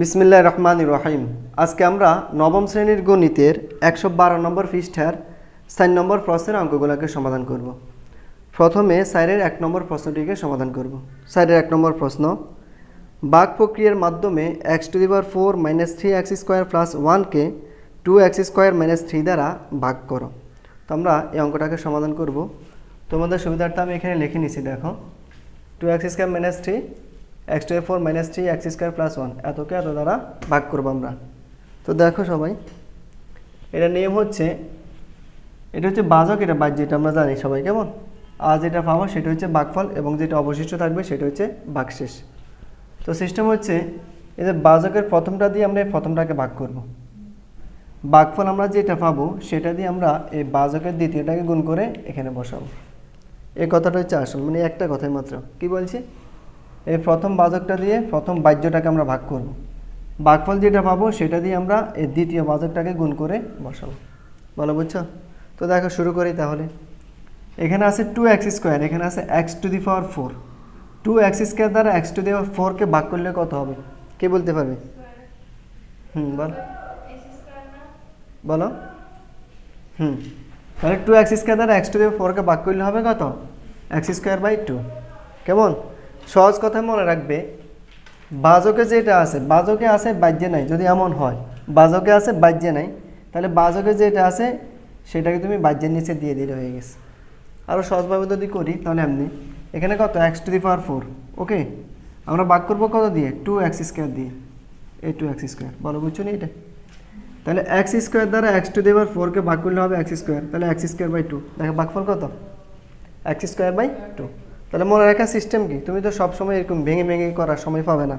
বিসমিল্লাহ রহমান রহিম। আজকে আমরা নবম শ্রেণির গণিতের একশো বারো নম্বর পৃষ্ঠার চার নম্বর প্রশ্নের অঙ্কগুলোকে সমাধান করব। প্রথমে স্যারের এক নম্বর প্রশ্নটিকে সমাধান করব। স্যারের এক নম্বর প্রশ্ন বাঘ প্রক্রিয়ার মাধ্যমে x to the power four minus three x square plus ওয়ানকে two x square minus three দ্বারা ভাগ করো। তো আমরা এই অঙ্কটাকে সমাধান করব। তোমাদের সুবিধার্থে আমি এখানে লিখে নিছি, দেখো। Two x square minus three x to four minus three x square plus one এতকে এত দ্বারা ভাগ করব আমরা। তো দেখো সবাই, এটা নিয়ম হচ্ছে, এটা হচ্ছে বাজক এটা বাজ যেটা আমরা জানি সবাই, কেমন? আর যেটা পাবো সেটা হচ্ছে বাঘফল এবং যেটা অবশিষ্ট থাকবে সেটা হচ্ছে বাকশেষ। তো সিস্টেম হচ্ছে যে বাজকের প্রথমটা দিয়ে আমরা এই প্রথমটাকে ভাগ করব। বাঘফল আমরা যেটা পাবো, সেটা দিয়ে আমরা এই বাজকের দ্বিতীয়টাকে গুণ করে এখানে বসাবো। এই কথাটা হচ্ছে আসল মানে একটা কথাই মাত্র। কি বলছি? এই প্রথম বাজকটা দিয়ে প্রথম বাহ্যটাকে আমরা ভাগ করব। ভাগফল যেটা পাবো সেটা দিয়ে আমরা এই দ্বিতীয় বাজকটাকে গুণ করে বসাবো। বলো বুঝছ? তো দেখো শুরু করি তাহলে। এখানে আছে টু এক্স স্কোয়ার এখানে আছে x to the power four two x square দ্বারা এক্স টু দি পাওয়ার ফোরকে ভাগ করলে কত হবে? কে বলতে পারবে? হুম, বল। বলো। হুম, তাহলে টু এক্স স্কোয়ার দ্বারা এক্স টু দি পাওয়ার ফোরকে ভাগ করলে হবে কত? এক্স স্কোয়ার বাই টু কেমন? সহজ কথায় মনে রাখবে, বাজকে যেটা আছে, বাজকে আছে বাজ্যে নাই, যদি এমন হয়, বাজকে আছে বাজ্যে নাই, তাহলে বাজকে যেটা আছে, সেটাকে তুমি বাজ্যের নিচে দিয়ে দিলে হয়ে গেছে। আরও সহজভাবে যদি করি, তাহলে এমনি, এখানে কত? X to the power four, okay? আমরা ভাগ করব কত দিয়ে? টু এক্স স্কোয়ার দিয়ে। এই টু এক্স স্কোয়ার, বলো বুঝছ নি এটা? তাহলে এক্স স্কোয়ার দ্বারা এক্স টু দি পাওয়ার ফোরকে ভাগ করলে হবে এক্স স্কোয়ার, তাহলে এক্স স্কোয়ার বাই টু, দেখো ভাগফল কত? X square by two. তাহলে মনে রাখার সিস্টেম কি? তুমি তো সবসময় এরকম ভেঙে ভেঙে করার সময় পাবে না।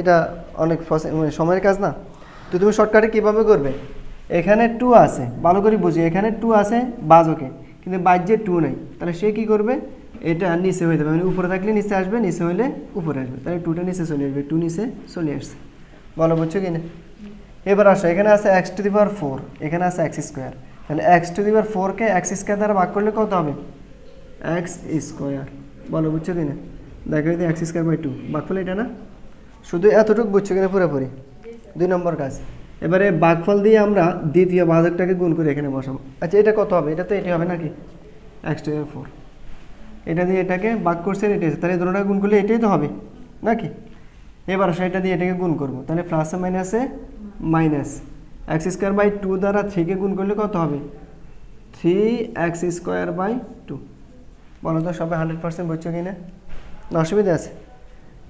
এটা অনেক মানে সময়ের কাজ না। তো তুমি শর্টকাটে কীভাবে করবে? এখানে টু আছে, ভালো করে বুঝি। এখানে টু আছে বাজকে কিন্তু বাজ্যে টু নেই। তাহলে সে কি করবে? এটা নিচে হয়ে যাবে। মানে উপরে থাকলে নিচে আসবে, নিচে হলে উপরে আসবে। তাহলে টুটা নিচে চলে আসবে টু নিচে চলে আসছে। বলো বুঝছ কি না এবার আসো, এখানে আছে x to the power four এখানে আছে এক্স স্কোয়ার তাহলে এক্স টু দি পাওয়ার ফোরকে এক্স স্কোয়ার দ্বারা ভাগ করলে কত হবে? এক্স স্কোয়ার বলো, বুঝছ কিনা? দেখো যদি এক্স স্কোয়ার বাই টু ভাগফল এটা না? শুধু এতটুকু বুঝছ কিনা পুরোপুরি? দুই নম্বর কাজ। এবারে ভাগফল দিয়ে আমরা দ্বিতীয় বাজকটাকে গুণ করে এখানে বসাবো। আচ্ছা এটা কত হবে? এটা তো এটি হবে নাকি? এক্স টু ফোর এটা দিয়ে এটাকে ভাগ করছে এটা তাহলে দুটোটা গুণ করলে এটাই তো হবে, নাকি? এবার সেটা দিয়ে এটাকে গুণ করব। তাহলে প্লাসে মাইনাসে minus x square by two দ্বারা থ্রিকে গুণ করলে কত হবে? Three x square by two বলো তো, সবাই হান্ড্রেড পার্সেন্ট বুঝছ কি না? না, অসুবিধা আছে।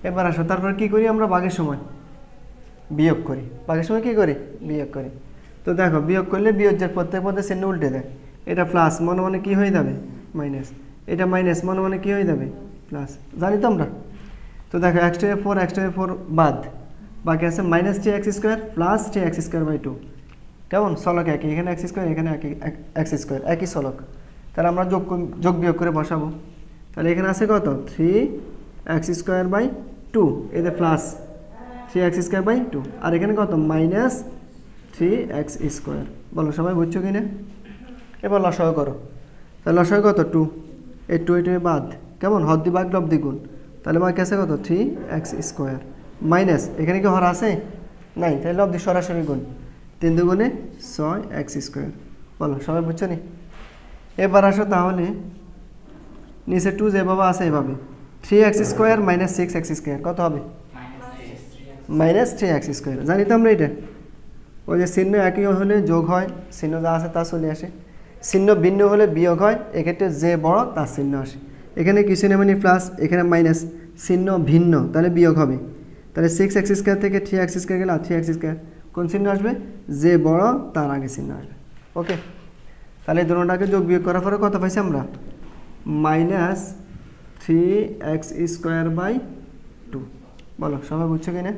এবার আসো, তারপর কী করি আমরা? বাঘের সময়। বিয়োগ করি। বাঘের সময় কী করি? বিয়োগ করি। তো দেখো, বিয়োগ করলে বিয়োগের প্রত্যেক পদে চিহ্ন উল্টে দেয়। এটা প্লাস মনে মনে কী হয়ে যাবে? মাইনাস এটা মাইনাস মনে মনে কী হয়ে যাবে? প্লাস জানি তো আমরা তো দেখো x to four x to four বাদ। বাকি আছে minus three x square plus three x square by two কেমন? সলক একই। এখানে এক্স স্কোয়ার এখানে একই এক্স স্কোয়ার একই সলক। তাহলে আমরা যোগ যোগ বিয়োগ করে বসাবো। তাহলে এখানে আছে কত? Three x square by two এতে plus three x square by two আর এখানে কত? মাইনাস থ্রি এক্স স্কোয়ার বলো, সবাই বুঝছ কি না এবার লসাগু করো। তাহলে লসাগু কত? টু এই টু এই টু বাদ। কেমন? হদ্দি বাঘ লব দ্বিগুণ। তাহলে আমার কাছে কত? থ্রি এক্স স্কোয়ার মাইনাস এখানে কি হর আছে? নাই। তাহলে লব্দি সরাসরি গুণ। তিন দুগুণে ছয় এক্স স্কোয়ার বলো, সবাই বুঝছ নি? এবার আসো তাহলে, নিচে টু যেভাবে আছে এভাবে। Three x square minus six x square কত হবে? মাইনাস থ্রি এক্স স্কোয়ার জানি তো আমরা এটা? ওই যে চিহ্ন একই হলে যোগ হয়, চিহ্ন যা আছে তা চলে আসে। চিহ্ন ভিন্ন হলে বিয়োগ হয়, এক্ষেত্রে যে বড় তার চিহ্ন আসে। এখানে কিছু নেই মানে প্লাস এখানে মাইনাস চিহ্ন ভিন্ন, তাহলে বিয়োগ হবে। তাহলে সিক্স এক্স স্কোয়ার থেকে থ্রি এক্স স্কোয়ার গেলে আর থ্রি এক্স স্কোয়ার কোন চিহ্ন আসবে? যে বড়, তার আগে চিহ্ন আসবে। ওকে তাহলে এই দুটোটাকে যোগ বিয়োগ করার পরে কত পাইছি আমরা? Minus three x square by two. বলো, সবাই বুঝছ কি না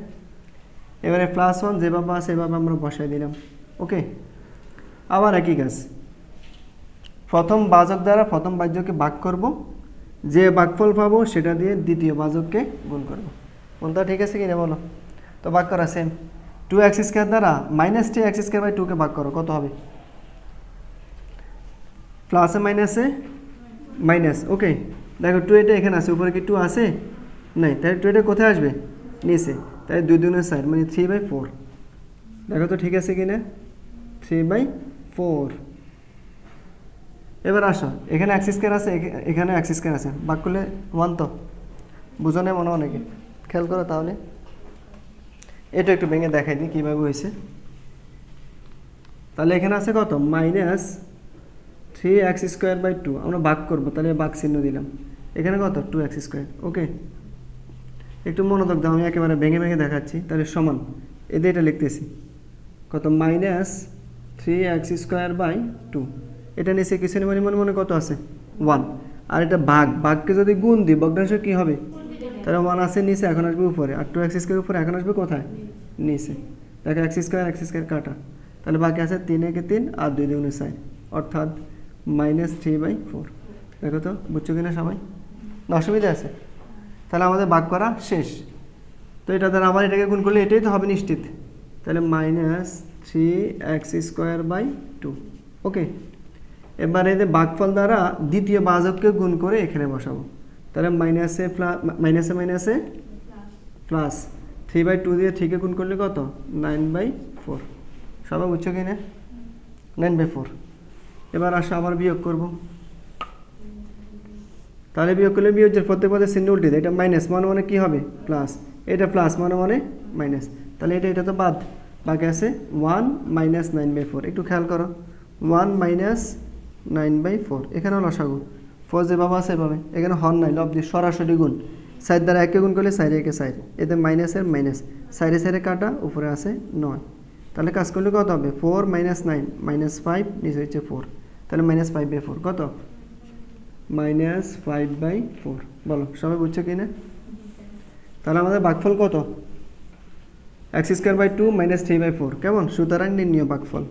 এবারে প্লাস ওয়ান যেভাবে আছে সেভাবে আমরা বসাই দিলাম। ওকে আবার একই কাজ। প্রথম বাজক দ্বারা প্রথম বাজ্যকে ভাগ করব। যে বাকফল পাবো, সেটা দিয়ে দ্বিতীয় বাজককে গুণ করব। কোনটা ঠিক আছে কি না বলো? তো ভাগ করা সেম টু এক্স স্কোয়ার দ্বারা minus three x square by টুকে ভাগ করো, কত হবে? প্লাসে মাইনাসে মাইনাস ওকে দেখো টু এটা এখানে আছে, উপরে কি টু আছে? নাই, তাহলে টু এটা কোথায় আসবে? নিচে তাই দুই দুগুণের সাইড মানে থ্রি বাই ফোর দেখো তো ঠিক আছে কি না থ্রি বাই ফোর এবার আসো, এখানে অ্যাক্সিস স্কোয়ার আছে, এখা- এখানে অ্যাক্সিস স্কোয়ার আছে। বাক করলে ওয়ান তো। বুঝো না মনে অনেকে? খেয়াল করো তাহলে। এটা একটু ভেঙে দেখাই দিই কীভাবে হয়েছে। তাহলে এখানে আছে কত? Minus three x square by two আমরা ভাগ করব, তাহলে ভাগ চিহ্ন দিলাম। এখানে কত? টু এক্স স্কোয়ার ওকে একটু মনোযোগ দাও, আমি একেবারে ভেঙে ভেঙে দেখাচ্ছি, তাহলে সমান। এদের এটা লিখতেছি। কত? Minus three x square by two এটা নিচে কিছু নেই মনে মনে কত আছে? ওয়ান আর এটা ভাগ, ভাগকে যদি গুণ দিই, ভগ্নাংশ কী হবে? তাহলে ওয়ান আছে নিচে, এখন আসবে উপরে। আর টু এক্স স্কোয়ার উপরে, এখন আসবে কোথায়? নিচে। দেখো এক্স স্কোয়ার এক্স স্কোয়ার কাটা। তাহলে বাকি আছে তিন একে তিন আর দুই দুগুণে চার অর্থাৎ মাইনাস থ্রি বাই ফোর দেখো তো, বুঝছ কিনা সবাই? অসুবিধা আছে। তাহলে আমাদের ভাগ করা শেষ। তো এটা দ্বারা আবার এটাকে গুণ করলে এটাই তো হবে নিশ্চিত। তাহলে minus three x square by two okay এবার এদের ভাগফল দ্বারা দ্বিতীয় বাজককে গুণ করে এখানে বসাবো। তাহলে মাইনাসে প্লাস মাইনাসে মাইনাসে প্লাস থ্রি বাই টু দিয়ে থ্রিকে গুণ করলে কত? নাইন বাই ফোর সবাই বুঝছ কি নাইন বাই ফোর এবার আসো, আবার বিয়োগ করব। তাহলে বিয়োগ করলে বিয়োগের প্রত্যেক পদে চিহ্ন উল্টে দেয়। এটা মাইনাস মানে মানে কী হবে? প্লাস এটা প্লাস মানে মানে মাইনাস তাহলে এটা এটা তো বাদ। বাকি আছে one minus nine by four একটু খেয়াল করো। One minus nine by four এখানেও লসাগু। ফোর যেভাবে আছে এভাবে। এখানে হন নাই, লব দিয়ে সরাসরি গুণ। সাইড দ্বারা একে গুণ করলে সাইডে একে সাইড এতে মাইনাসের মাইনাস সাইডে সাইডে কাটা, উপরে আছে নয়। তাহলে কাজ করলে কত হবে? Four minus nine minus five নিচে হচ্ছে ফোর তাহলে মাইনাস ফাইভ বাই ফোর কত? মাইনাস ফাইভ বাই ফোর বলো, সবাই বুঝছ কি না? তাহলে আমাদের ভাগফল কত? X square by two minus three by four কেমন? সুতরাং নির্ণীয় ভাগফল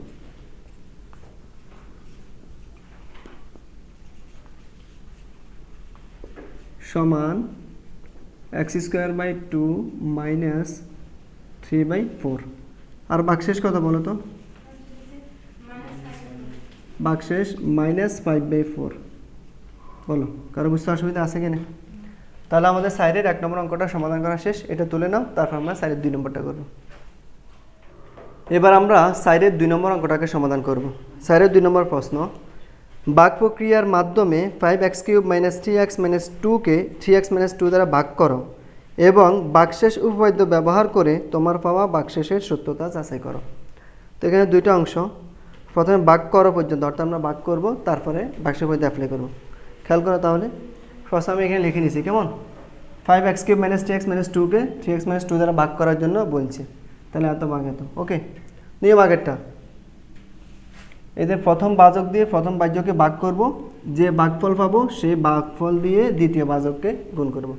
সমান x square by two minus three by four আর বাকশেষ কত বলো তো? বাকশেষ মাইনাস ফাইভ বাই ফোর বলো, কারও বুঝতে অসুবিধা আছে কিনা? তাহলে আমাদের সাইডের এক নম্বর অঙ্কটা সমাধান করা শেষ। এটা তুলে নাও, তারপর আমরা সাইডের দুই নম্বরটা করব। এবার আমরা সাইডের দুই নম্বর অঙ্কটাকে সমাধান করব। সাইডের দুই নম্বর প্রশ্ন ভাগ প্রক্রিয়ার মাধ্যমে five x cube minus three x minus টুকে থ্রি এক্স মাইনাস টু দ্বারা ভাগ করো এবং বাকশেষ উপপাদ্য ব্যবহার করে তোমার পাওয়া বাকশেষের সত্যতা যাচাই করো। তো এখানে দুইটা অংশ। প্রথমে ভাগ করো পর্যন্ত, অর্থাৎ আমরা ভাগ করব, তারপরে বাক্সের মধ্যে অ্যাপ্লাই করব। খেয়াল করো তাহলে। ফার্স্ট আমি এখানে লিখে নিছি, কেমন? Five x cube minus three x minus টুকে থ্রি এক্স মাইনাস টু দ্বারা ভাগ করার জন্য বলছে। তাহলে এত বাঘ এত। ওকে নিয়ে ভাগেরটা এদের প্রথম বাজক দিয়ে প্রথম বাজ্যকে ভাগ করব, যে ভাগফল পাবো, সেই ভাগফল দিয়ে দ্বিতীয় বাজককে গুণ করব।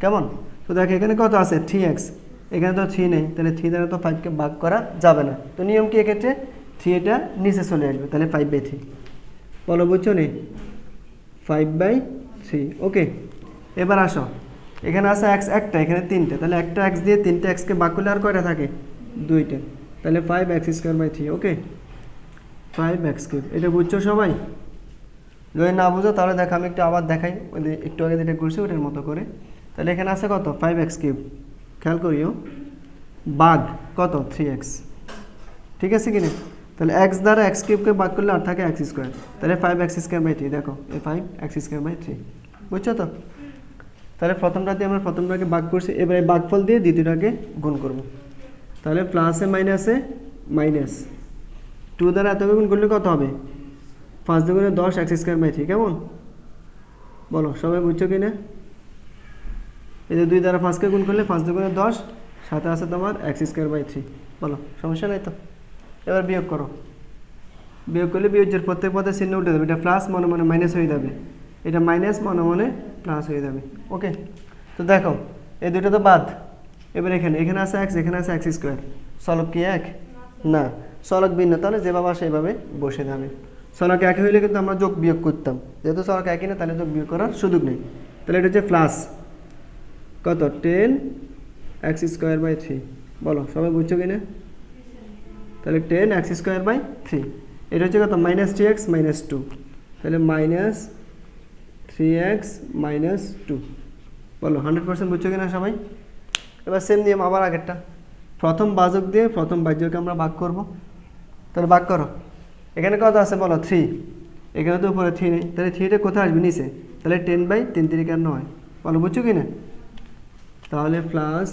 কেমন? তো দেখো এখানে কত আছে? থ্রি এক্স এখানে তো থ্রি নেই, তাহলে থ্রি দ্বারা তো ফাইভকে ভাগ করা যাবে না। তো নিয়ম কি এক্ষেত্রে? থ্রি এটা নিচে চলে আসবে, তাহলে ফাইভ বাই থ্রি বলো, বুঝছ নি? ফাইভ বাই থ্রি ওকে এবার আসো। এখানে আছে এক্স একটা, এখানে তিনটে। তাহলে একটা এক্স দিয়ে তিনটে এক্সকে ভাগ করলে আর কয়টা থাকে? দুইটা। তাহলে five x square by three okay five x cube এটা বুঝছ সবাই? যদি না বুঝো, তাহলে দেখো, আমি একটু আবার দেখাই। একটু আগে যেটা করছি, ওটার মতো করে। তাহলে এখানে আছে কত? ফাইভ এক্স কিউব খেয়াল করিও। বাঘ, কত? থ্রি এক্স ঠিক আছে কি না? তাহলে এক্স দ্বারা এক্স কিউবকে ভাগ করলে আর থাকে এক্স স্কোয়ার তাহলে five x square by three দেখো, এই five x square by three বুঝছ তো? তাহলে প্রথমটাতে আমরা প্রথমটাকে ভাগ করছি, এবার ভাগফল দিয়ে দ্বিতীয়টাকে গুণ করব। তাহলে প্লাসে মাইনাসে মাইনাস টু দ্বারা এত গুণ করলে কত হবে? পাঁচ দুগুণে দশ এক্স স্কোয়ার বাই থ্রি কেমন? বলো, সবাই বুঝছ কি না এই যে দুই দ্বারা পাঁচকে গুণ করলে পাঁচ দুগুণে দশ, সাথে আছে তোমার এক্স স্কোয়ার বাই থ্রি বলো, সমস্যা নাই তো? এবার বিয়োগ করো। বিয়োগ করলে বিয়োগের প্রত্যেক পদে চিহ্ন উঠে যাবে এটা প্লাস মনে মনে মাইনাস হয়ে যাবে। এটা মাইনাস মনে মনে প্লাস হয়ে যাবে। ওকে তো দেখো, এই দুটো তো বাদ। এবার এখানে এখানে আছে এক্স এখানে আছে এক্স স্কোয়ার চলক কি এক? না। চলক ভিন্ন। তাহলে যেভাবে আসে এইভাবে বসে যাবে। চলক একই হইলে কিন্তু আমরা যোগ বিয়োগ করতাম। যেহেতু চলক একই না, তাহলে যোগ বিয়োগ করার সুযোগ নেই। তাহলে এটা হচ্ছে প্লাস কত? Ten x square by three বলো, সবাই বুঝছ কি না তাহলে ten x square by three এটা হচ্ছে কত? Minus three x minus two তাহলে minus three x minus two বলো হান্ড্রেড পার্সেন্ট বুঝছ কিনা সবাই? এবার সেম নিয়ম, আবার আগেরটা। প্রথম বাজক দিয়ে প্রথম বাজ্যকে আমরা ভাগ করব। তাহলে ভাগ করো। এখানে কত আছে বলো? থ্রি এখানে তো উপরে থ্রি নেই। তাহলে থ্রিটা কোথায় আসবে? নিচে। তাহলে টেন বাই তিন তিরিকার নয়। বলো, বুঝছ কি না তাহলে প্লাস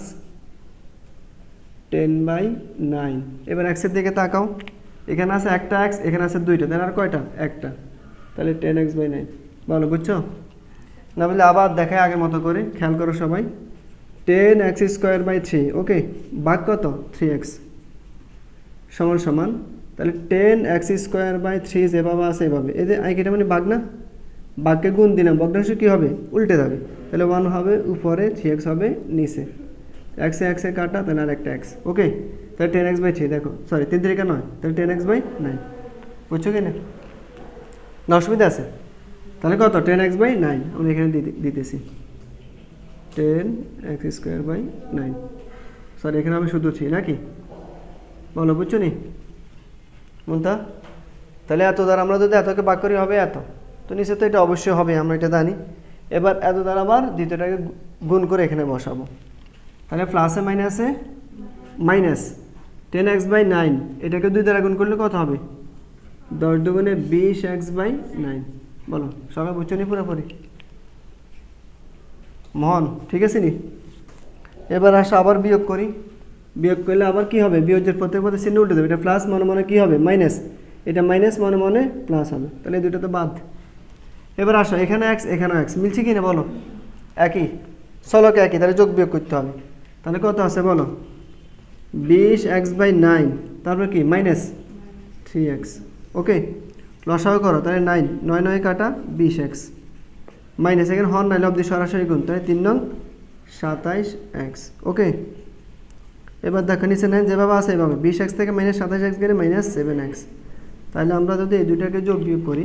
টেন বাই নাইন। এবার এক্সের দিকে তাকাও। এখানে আছে একটা এক্স এখানে আছে দুইটা। তাহলে আর কয়টা? একটা। তাহলে টেন এক্স বাই নাইন। বলো বুঝছ? না বলে আবার দেখায় আগের মতো করে। খেয়াল করো সবাই। Ten x square by three. Okay বাঘ কত? Three x. সমান সমান। তাহলে ten x square by three যেভাবে আছে এভাবে। এদের আইকিটা মানে বাঘ না? বাঘকে গুণ দিলাম। ভগ্নাংশ কী হবে? উল্টে যাবে। তাহলে ওয়ান হবে উপরে থ্রি এক্স হবে নিচে। এক্সে এক্সে কাটা তাহলে আর একটা এক্স ওকে তাহলে টেন এক্স বাই থ্রি দেখো সরি তিন তিরিকা নয় তাহলে টেন এক্স বাই নাইন বুঝছ কি না? না অসুবিধা আছে? তাহলে কত? টেন এক্স বাই নাইন আমি এখানে দিতে- দিতেছি। Ten x square by nine sorry এখানে আমি শুধু থ্রি, নাকি? বলো, বুঝছ নি? মুন্তা, তাহলে এত দ্বারা আমরা যদি এতকে বাক করি হবে এত? তো নিচে তো এটা অবশ্যই হবে, আমরা এটা জানি। এবার এত দ্বারা আবার দ্বিতীয়টাকে গুণ করে এখানে বসাবো। তাহলে প্লাসে মাইনাসে minus ten x by nine এটাকে দুই দ্বারা গুণ করলে কত হবে? দশ দুগুণে বিশ এক্স বাই নাইন বলো, সবাই বুঝছ নি পুরোপুরি? মোহন, ঠিক আছে নি? এবার আসো, আবার বিয়োগ করি। বিয়োগ করলে আবার কি হবে? বিয়োগের প্রত্যেক পথে চিহ্ন উঠে দেবে। এটা প্লাস মনে মনে কী হবে? মাইনাস এটা মাইনাস মনে মনে প্লাস হবে। তাহলে দুটো তো বাদ। এবার আসো, এখানে এক্স এখানে এক্স মিলছে কি না বলো? একই। চলকে একই? তাহলে যোগ বিয়োগ করতে হবে। তাহলে কত আছে বলো? বিশ এক্স বাই নাইন, তারপর কি? Minus three x. ওকে লসাও করো, তাহলে নাইন, নয় নয় কাটা বিশ এক্স। মাইনাস এখানে হর নাই লব্দি সরাসরি গুণ, তাহলে তিন নং সাতাইশ এক্স। ওকে, এবার দেখো নিচে নেন, যেভাবে আছে এভাবে। বিশ এক্স থেকে মাইনাস সাতাইশ এক্স গেলে মাইনাস সেভেন এক্স। তাহলে আমরা যদি এই দুইটাকে যোগ বিয়োগ করি,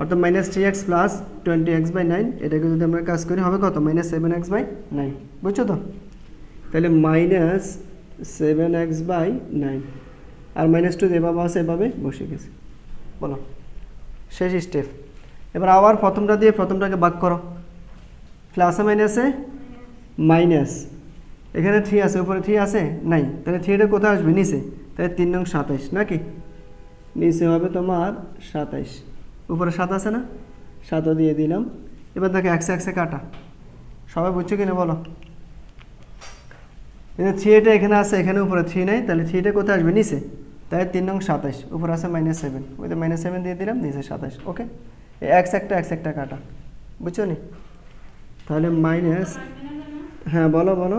অর্থাৎ minus three x plus twenty x by nine, এটাকে যদি আমরা কাজ করি, হবে কত? Minus seven x by nine. বুঝছ তো? তাহলে minus seven x by nine R minus two যেভাবে আছে, এভাবে বসে গেছে। বলো। শেষ স্টেপ এবার আবার প্রথমটা দিয়ে প্রথমটাকে ভাগ করো। প্লাসে মাইনাসে মাইনাস এখানে থ্রি আছে, উপরে থ্রি আছে নাই তাহলে থ্রিটা কোথায় আসবে? নিচে। তাহলে তিন নং সাতাইশ, নাকি? নিচে হবে তোমার সাতাইশ। উপরে সাত আছে না? সাতও দিয়ে দিলাম। এবার দেখো, একশো একশো কাটা। সবাই বুঝছ কিনা বলো? থ্রিটা এখানে আছে এখানে উপরে থ্রি নেই, তাহলে থ্রিটা কোথায় আসবে? নিচে। তাই তিন নং সাতাইশ, উপরে আছে মাইনাস সেভেন ওই তো মাইনাস সেভেন দিয়ে দিলাম, নিচে সাতাইশ ওকে এক্স একটা এক্স একটা কাটা। বুঝছ নি? তাহলে মাইনাস হ্যাঁ বলো বলো।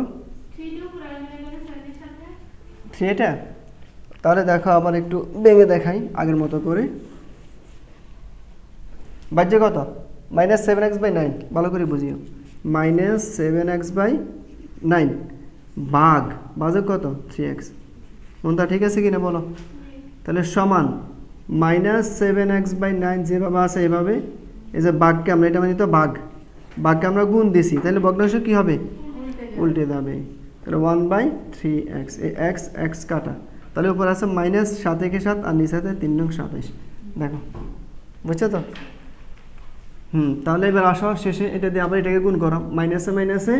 থ্রিটা? তাহলে দেখো, আবার একটু ভেঙে দেখাই, আগের মতো করে। বাজ্য কত? Minus seven x by nine ভালো করে বুঝিও। Minus seven x by nine বাঘ। বাজে কত? থ্রি এক্স মনটা ঠিক আছে কি না বলো? তাহলে সমান minus seven x by nine যেভাবে আছে এভাবে। এই যে বাঘকে আমরা, এটা মানে তো বাঘ। বাঘকে আমরা গুণ দিছি। তাহলে ভগ্নাংশ কী হবে? উল্টে যাবে। তাহলে ওয়ান বাই থ্রি এক্স এই এক্স এক্স কাটা। তাহলে উপর আছে মাইনাস সাত একে সাত, আর নিচে আছে তিন নং সাতাইশ। দেখো, বুঝছ তো? হুম, তাহলে এবার আসো শেষে এটা দিয়ে আবার এটাকে গুণ করো। মাইনাসে মাইনাসে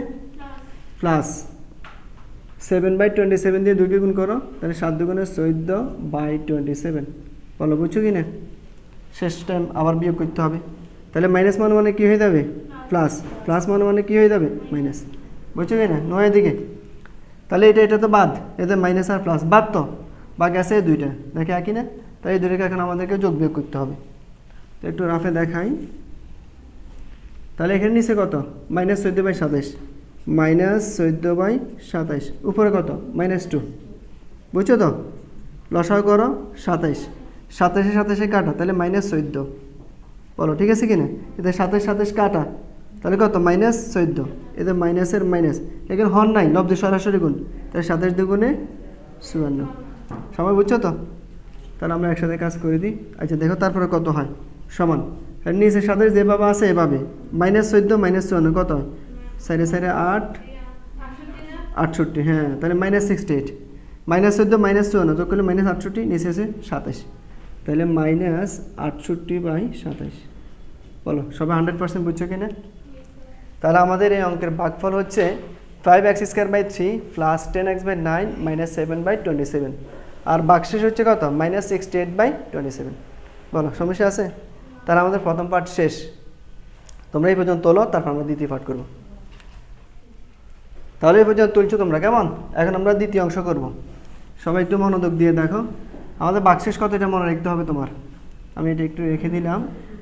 plus seven by twenty seven দিয়ে দুইকে গুণ করো, তাহলে সাত দুগুণে চোদ্দ বাই টোয়েন্টি সেভেন বলো, বুঝছ কি না? শেষ টাইম আবার বিয়োগ করতে হবে। তাহলে মাইনাস মানে মানে কী হয়ে যাবে? প্লাস প্লাস মানে মানে কী হয়ে যাবে? মাইনাস বুঝছ কি না? নয় দিকে তাহলে এটা এটা তো বাদ। এতে মাইনাস আর প্লাস বাদ তো। বাকি আছে দুইটা। দেখে একই না? তাই এই দুইটাকে এখন আমাদেরকে যোগ বিয়োগ করতে হবে। তো একটু রাফে দেখাই। তাহলে এখানে নিচে কত? মাইনাস চোদ্দ বাই সাতাইশ মাইনাস চোদ্দ বাই সাতাইশ। উপরে কত? Minus two. বুঝছ তো? লসাও করো, সাতাইশ। সাতাইশে সাতাইশে কাটা, তাহলে মাইনাস চোদ্দ। বলো, ঠিক আছে কি না এতে সাতাইশ সাতাইশ কাটা, তাহলে কত? মাইনাস চোদ্দ। এতে মাইনাসের মাইনাস। এখানে হর নাই, লব্ধি সরাসরি গুণ। তাহলে সাতাইশ দুগুণে চুয়ান্ন। সবাই বুঝছ তো? তাহলে আমরা একসাথে কাজ করে দিই। আচ্ছা দেখো তারপরে কত হয়? সমান। নিচে সাতাইশ যেভাবে আছে এভাবে। মাইনাস চোদ্দ, মাইনাস চুয়ান্ন, কত হয়? সাইডে সাইডে আট, আটষট্টি হ্যাঁ তাহলে মাইনাস সিক্সটি এইট মাইনাস চোদ্দ মাইনাস চুয়ান্ন, যোগ করলে মাইনাস আটষট্টি, নিচে আছে সাতাইশ তাহলে মাইনাস আটষট্টি বাই সাতাইশ বলো, সবাই হান্ড্রেড পার্সেন্ট বুঝছ কিনা? তাহলে আমাদের এই অঙ্কের ভাগফল হচ্ছে five x square by three plus ten x by nine minus seven by twenty seven আর বাক্সেস হচ্ছে কত? Minus sixty eight by twenty seven বলো, সমস্যা আছে? তাহলে আমাদের প্রথম পার্ট শেষ। তোমরা এই পর্যন্ত তোলো, তারপর আমরা দ্বিতীয় পার্ট করব। তাহলে এই পর্যন্ত তুলছো তোমরা, কেমন? এখন আমরা দ্বিতীয় অংশ করব। সবাই একটু মনোযোগ দিয়ে দেখো। আমাদের বাক্সেস কত এটা মনে রাখতে হবে তোমার। আমি এটা একটু রেখে দিলাম,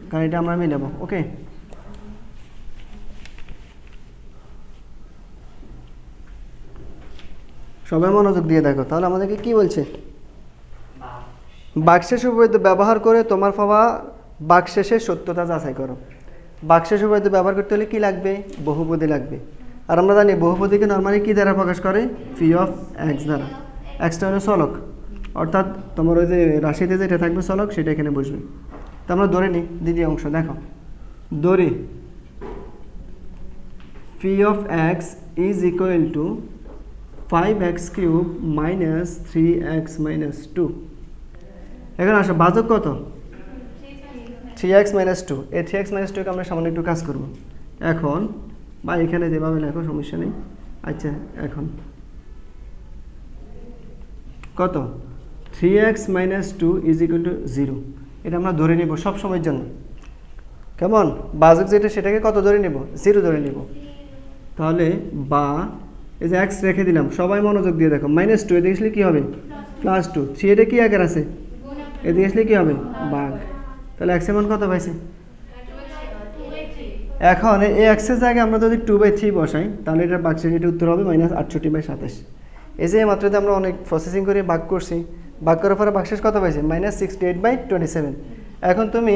কারণ এটা আমরা মিলাবো, ওকে? সবাই মনোযোগ দিয়ে দেখো, তাহলে আমাদেরকে কি বলছে? বাক্সেস উপপাদ্য ব্যবহার করে তোমার পাওয়া বাক্সেসের সত্যতা যাচাই করো। বাক্সেস উপপাদ্য ব্যবহার করতে হলে কি লাগবে? বহুপদী লাগবে। আর আমরা জানি বহুপদীকে নর্মালি কি দ্বারা প্রকাশ করে? ফি অফ এক্স দ্বারা। এক্সটা হলো চলক অর্থাৎ তোমার ওই যে রাশিতে যেটা থাকবে চলক সেটা এখানে বসবে। তো আমরা ধরে নিই দ্বিতীয় অংশ, দেখো। ধরি। P of x is equal to five x cube minus three x minus two এখন আসো বাজক কত? থ্রি এক্স মাইনাস টু এই থ্রি এক্স মাইনাস টুকে আমরা সামান্য একটু কাজ করব। এখন বা এখানে যেভাবে লেখো, সমস্যা নেই। আচ্ছা এখন। কত? Three x minus two is equal to zero এটা আমরা ধরে নিব সব সময়ের জন্য। কেমন? বাজক যেটা, সেটাকে কত ধরে নেব? জিরো ধরে নেব। তাহলে বা, এই যে এক্স রেখে দিলাম, সবাই মনোযোগ দিয়ে দেখো। মাইনাস টু এদিকে আসলে কী হবে? প্লাস টু থ্রি এটা কী আকার আছে? এদিকে আসলে কী হবে? বাঘ। তাহলে এক্স মান কত পাইছে? এখন এই এক্সের জায়গায় আমরা যদি টু বাই থ্রি বসাই, তাহলে এটার বাক্সের এটা উত্তর হবে মাইনাস আটষট্টি বাই সাতাশ। এই যে মাত্র যে আমরা অনেক প্রসেসিং করে বাক করছি বাক করার পরে বাক্সেস কত পাইছে? Minus sixty eight by twenty seven এখন তুমি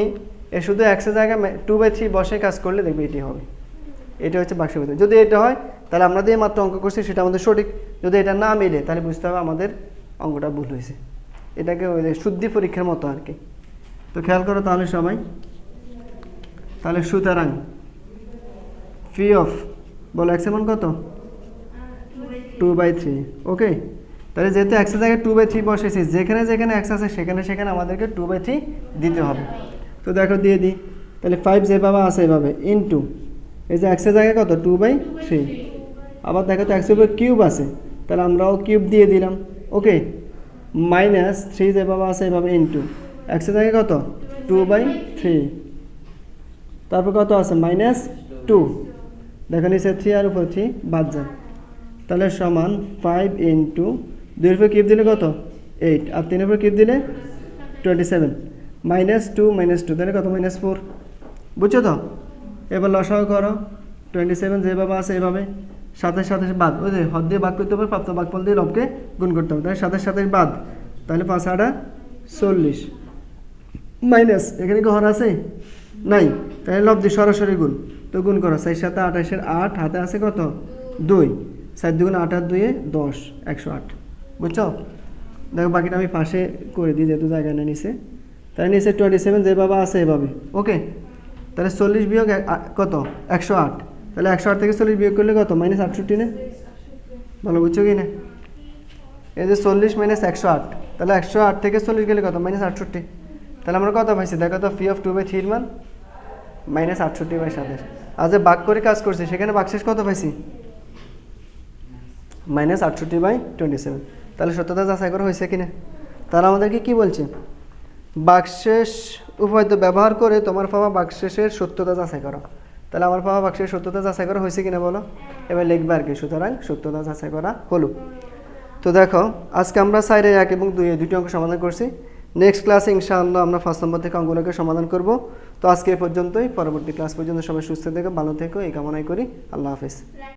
এ শুধু এক্সের জায়গায় টু বাই থ্রি বসে কাজ করলে দেখবে এটি হবে। এটা হচ্ছে বাক্সের ভিতরে যদি এটা হয়, তাহলে আমরা দিয়ে মাত্র অঙ্ক করছি, সেটা আমাদের সঠিক। যদি এটা না মিলে, তাহলে বুঝতে হবে আমাদের অঙ্কটা ভুল হয়েছে। এটাকে ওই শুদ্ধি পরীক্ষার মতো আর কি। তো খেয়াল করো তাহলে সবাই। তাহলে সুতরাং ফি অফ বলো এক্স এমন কত? টু বাই থ্রি ওকে তাহলে যেহেতু এক্সের জায়গায় টু বাই থ্রি বসেছি যেখানে যেখানে এক্স আছে, সেখানে সেখানে আমাদেরকে টু বাই থ্রি দিতে হবে। তো দেখো, দিয়ে দিই। তাহলে ফাইভ যেভাবে আছে, এভাবে ইন টু এই যে এক্সের জায়গায় কত? টু বাই থ্রি আবার দেখো তো এক্সের উপর কিউব আছে। তাহলে আমরাও কিউব দিয়ে দিলাম ওকে মাইনাস থ্রি যেভাবে আছে, এভাবে ইন টু এক্সের জায়গায় কত? টু বাই থ্রি তারপর কত আছে? মাইনাস টু দেখো নিচে থ্রি আর উপর থ্রি বাদ যায় তাহলে সমান ফাইভ ইন্টু দুইয়ের উপর কিপ দিলে কত? এইট আর তিনের উপর কিপ দিলে twenty seven minus two minus two তাহলে কত? মাইনাস ফোর বুঝছ তো? এবার লসাও করো। টোয়েন্টি সেভেন যেভাবে আছে এভাবে। সাথে সাথে বাদ। ওই যে হদ দিয়ে বাদ করতে হবে, প্রাপ্ত বাঘফল দিয়ে লবকে গুণ করতে হবে। তাহলে সাথে সাথে বাদ। তাহলে পাঁচ, আটা চল্লিশ। মাইনাস এখানে কি হর আছে? নাই। তাহলে লব দিয়ে সরাসরি গুণ। তো গুণ করো, চার সাথে আঠাশের আট হাতে আছে কত? দুই। চার দুগুণ আট আর দুয়ে দশ, একশো আট। বুঝছ? দেখো, বাকিটা আমি পাশে করে দিই, যেহেতু জায়গা নেই নিচে। তাই নিচে টোয়েন্টি সেভেন যেভাবে আছে এভাবে। ওকে? তাহলে চল্লিশ বিয়োগ কত? একশো আট। তাহলে একশো আট থেকে চল্লিশ বিয়োগ করলে কত? মাইনাস আটষট্টি না? ভালো বুঝছ কি না? এই যে চল্লিশ মাইনাস একশো আট। তাহলে একশো আট থেকে চল্লিশ গেলে কত? মাইনাস আটষট্টি। তাহলে আমরা কত পাইছি? দেখো তো ফি অফ টু বাই থ্রির মান। মাইনাস আটষট্টি বাই সাতাশ আর যে বাক করে কাজ করছি, সেখানে বাকশেষ কত পাইছি? মাইনাস আটষট্টি বাই টোয়েন্টি সেভেন তাহলে সত্যতা যাচাই করা হয়েছে কিনা? তারা আমাদেরকে কি বলছে? বাকশেষ তো ব্যবহার করে তোমার পাওয়া বাকশেষের সত্যতা যাচাই করো। তাহলে আমার পাওয়া বাক্সের সত্যতা যাচাই করা হয়েছে কিনা বলো? এবার লিখবে আর কি, সুতরাং সত্যতা যাচাই করা হলো। তো দেখো, আজকে আমরা সাইডে এক এবং দুই দুটি অঙ্ক সমাধান করছি। নেক্সট ক্লাসে ইনশাআল্লাহ আমরা ফার্স্ট নম্বর থেকে অঙ্কগুলোকে সমাধান করব। তো আজকে পর্যন্তই। পরবর্তী ক্লাস পর্যন্ত সবাই সুস্থ থেকো, ভালো থেকো, এই কামনাই করি। আল্লাহ হাফিজ।